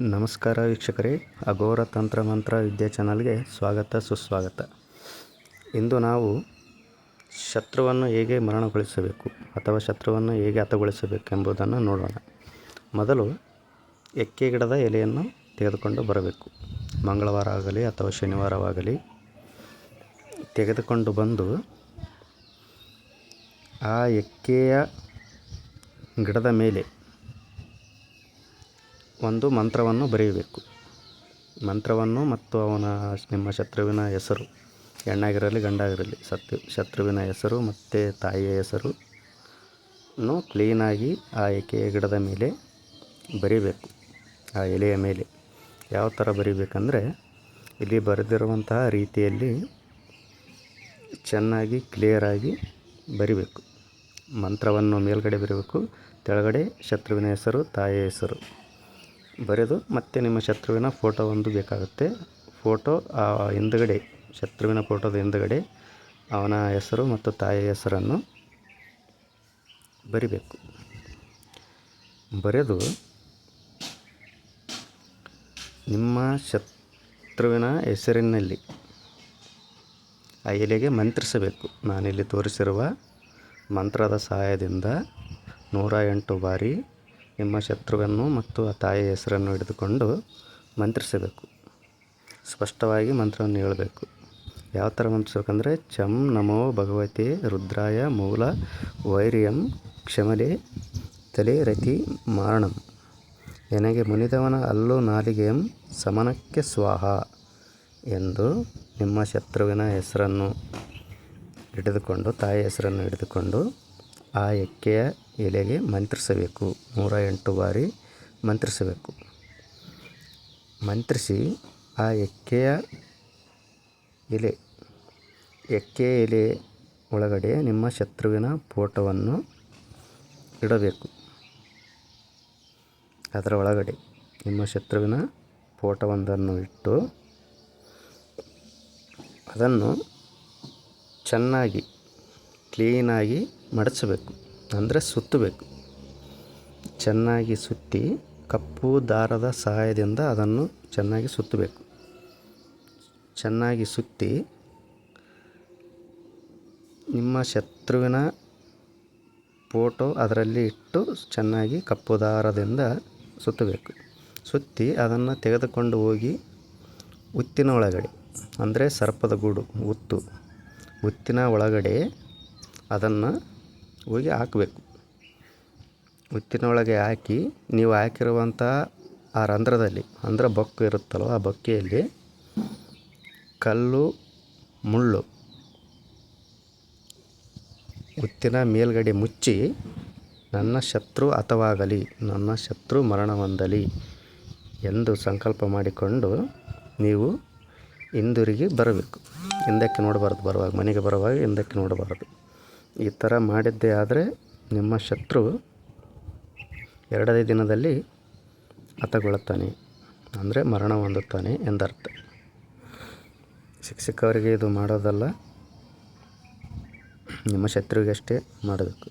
ನಮಸ್ಕಾರ ವೀಕ್ಷಕರೇ. ಅಘೋರ ತಂತ್ರ ಮಂತ್ರ ವಿದ್ಯಾ ಚಾನಲ್ಗೆ ಸ್ವಾಗತ, ಸುಸ್ವಾಗತ. ಇಂದು ನಾವು ಶತ್ರುವನ್ನು ಹೇಗೆ ಮರಣಗೊಳಿಸಬೇಕು ಅಥವಾ ಶತ್ರುವನ್ನು ಹೇಗೆ ಹತಗೊಳಿಸಬೇಕೆಂಬುದನ್ನು ನೋಡೋಣ. ಮೊದಲು ಎಕ್ಕೆ ಗಿಡದ ಎಲೆಯನ್ನು ತೆಗೆದುಕೊಂಡು ಬರಬೇಕು. ಮಂಗಳವಾರ ಆಗಲಿ ಅಥವಾ ಶನಿವಾರವಾಗಲಿ ತೆಗೆದುಕೊಂಡು ಬಂದು ಆ ಎಕ್ಕೆಯ ಗಿಡದ ಮೇಲೆ ಒಂದು ಮಂತ್ರವನ್ನು ಬರೆಯಬೇಕು. ಮಂತ್ರವನ್ನು ಮತ್ತು ಅವನ ನಿಮ್ಮ ಶತ್ರುವಿನ ಹೆಸರು, ಹೆಣ್ಣಾಗಿರಲಿ, ಗಂಡಾಗಿರಲಿ, ಸತ್ಯ, ಶತ್ರುವಿನ ಹೆಸರು ಮತ್ತು ತಾಯಿಯ ಹೆಸರು ಕ್ಲೀನಾಗಿ ಆ ಎಕೆಯ ಗಿಡದ ಮೇಲೆ ಬರೀಬೇಕು. ಆ ಎಲೆಯ ಮೇಲೆ. ಯಾವ ಥರ ಬರೀಬೇಕಂದರೆ, ಇಲ್ಲಿ ಬರೆದಿರುವಂತಹ ರೀತಿಯಲ್ಲಿ ಚೆನ್ನಾಗಿ ಕ್ಲಿಯರಾಗಿ ಬರಿಬೇಕು. ಮಂತ್ರವನ್ನು ಮೇಲ್ಗಡೆ ಬರೀಬೇಕು. ತೆಳಗಡೆ ಶತ್ರುವಿನ ಹೆಸರು, ತಾಯಿಯ ಹೆಸರು. ಬರೆದು ಮತ್ತೆ ನಿಮ್ಮ ಶತ್ರುವಿನ ಫೋಟೋ ಒಂದು ಬೇಕಾಗುತ್ತೆ. ಫೋಟೋ, ಆ, ಹಿಂದುಗಡೆ, ಶತ್ರುವಿನ ಫೋಟೋದ ಹಿಂದುಗಡೆ ಅವನ ಹೆಸರು ಮತ್ತು ತಾಯಿಯ ಹೆಸರನ್ನು ಬರಿಬೇಕು. ಬರೆದು ನಿಮ್ಮ ಶತ್ರುವಿನ ಹೆಸರಿನಲ್ಲಿ ಆ ಎಲೆಗೆ ಮಂತ್ರಿಸಬೇಕು. ನಾನಿಲ್ಲಿ ತೋರಿಸಿರುವ ಮಂತ್ರದ ಸಹಾಯದಿಂದ ನೂರ ಎಂಟು ಬಾರಿ ನಿಮ್ಮ ಶತ್ರುವನ್ನು ಮತ್ತು ಆ ತಾಯಿಯ ಹೆಸರನ್ನು ಹಿಡಿದುಕೊಂಡು ಮಂತ್ರಿಸಬೇಕು. ಸ್ಪಷ್ಟವಾಗಿ ಮಂತ್ರವನ್ನು ಹೇಳಬೇಕು. ಯಾವ ಥರ ಮಂತ್ರಿಸ್ಬೇಕಂದ್ರೆ, ಚಂ ನಮೋ ಭಗವತಿ ರುದ್ರಾಯ ಮೂಲ ವೈರ್ಯಂ ಕ್ಷಮಲೆ ತಲೆ ರತಿ ಮಾರಣಂ. ನನಗೆ ಮುನಿದವನ ಅಲ್ಲು ನಾಲಿಗೆಯಂ ಸಮನಕ್ಕೆ ಸ್ವಾಹ ಎಂದು ನಿಮ್ಮ ಶತ್ರುವಿನ ಹೆಸರನ್ನು ಹಿಡಿದುಕೊಂಡು ತಾಯಿ ಹೆಸರನ್ನು ಹಿಡಿದುಕೊಂಡು ಆ ಎಕ್ಕೆಯ ಎಲೆಗೆ ಮಂತ್ರಿಸಬೇಕು. ನೂರ ಎಂಟು ಬಾರಿ ಮಂತ್ರಿಸಬೇಕು. ಮಂತ್ರಿಸಿ ಆ ಎಕ್ಕೆಯ ಎಲೆ ಎಕ್ಕೆ ಎಲೆ ಒಳಗಡೆ ನಿಮ್ಮ ಶತ್ರುವಿನ ಫೋಟೋವನ್ನು ಇಡಬೇಕು. ಅದರ ಒಳಗಡೆ ನಿಮ್ಮ ಶತ್ರುವಿನ ಫೋಟೋವೊಂದನ್ನು ಇಟ್ಟು ಅದನ್ನು ಚೆನ್ನಾಗಿ, ಕ್ಲೀನಾಗಿ ಮಡಚಬೇಕು, ಅಂದರೆ ಸುತ್ತಬೇಕು. ಚೆನ್ನಾಗಿ ಸುತ್ತಿ ಕಪ್ಪು ದಾರದ ಸಹಾಯದಿಂದ ಅದನ್ನು ಚೆನ್ನಾಗಿ ಸುತ್ತಬೇಕು. ಚೆನ್ನಾಗಿ ಸುತ್ತಿ ನಿಮ್ಮ ಶತ್ರುವಿನ ಫೋಟೋ ಅದರಲ್ಲಿ ಇಟ್ಟು ಚೆನ್ನಾಗಿ ಕಪ್ಪು ದಾರದಿಂದ ಸುತ್ತಬೇಕು. ಸುತ್ತಿ ಅದನ್ನು ತೆಗೆದುಕೊಂಡು ಹೋಗಿ ಉತ್ತಿನ ಒಳಗಡೆ, ಅಂದರೆ ಸರ್ಪದ ಗೂಡು, ಉತ್ತು. ಉತ್ತಿನ ಒಳಗಡೆ ಅದನ್ನು ಹೋಗಿ ಹಾಕಬೇಕು. ಉತ್ತಿನೊಳಗೆ ಹಾಕಿ, ನೀವು ಹಾಕಿರುವಂಥ ಆ ರಂಧ್ರದಲ್ಲಿ, ಅಂದರೆ ಬೊಕ್ಕು ಇರುತ್ತಲ್ವ, ಆ ಬೊಕ್ಕೆಯಲ್ಲಿ ಕಲ್ಲು, ಮುಳ್ಳು ಉತ್ತಿನ ಮೇಲ್ಗಡೆ ಮುಚ್ಚಿ, ನನ್ನ ಶತ್ರು ಹತವಾಗಲಿ, ನನ್ನ ಶತ್ರು ಮರಣ ಹೊಂದಲಿ ಎಂದು ಸಂಕಲ್ಪ ಮಾಡಿಕೊಂಡು ನೀವು ಹಿಂದಿರುಗಿ ಬರಬೇಕು. ಹಿಂದಕ್ಕೆ ನೋಡಬಾರ್ದು ಬರುವಾಗ, ಮನೆಗೆ ಬರುವಾಗ ಹಿಂದಕ್ಕೆ ನೋಡಬಾರದು. ಈ ಥರ ಮಾಡಿದ್ದೇ ಆದರೆ ನಿಮ್ಮ ಶತ್ರು ಎರಡನೇ ದಿನದಲ್ಲಿ ಹತಗೊಳ್ಳುತ್ತಾನೆ, ಅಂದರೆ ಮರಣ ಹೊಂದುತ್ತಾನೆ ಎಂದರ್ಥ. ಶಿಕ್ಷಕರಿಗೆ ಇದು ಮಾಡೋದಲ್ಲ, ನಿಮ್ಮ ಶತ್ರುವಿಗಷ್ಟೇ ಮಾಡಬೇಕು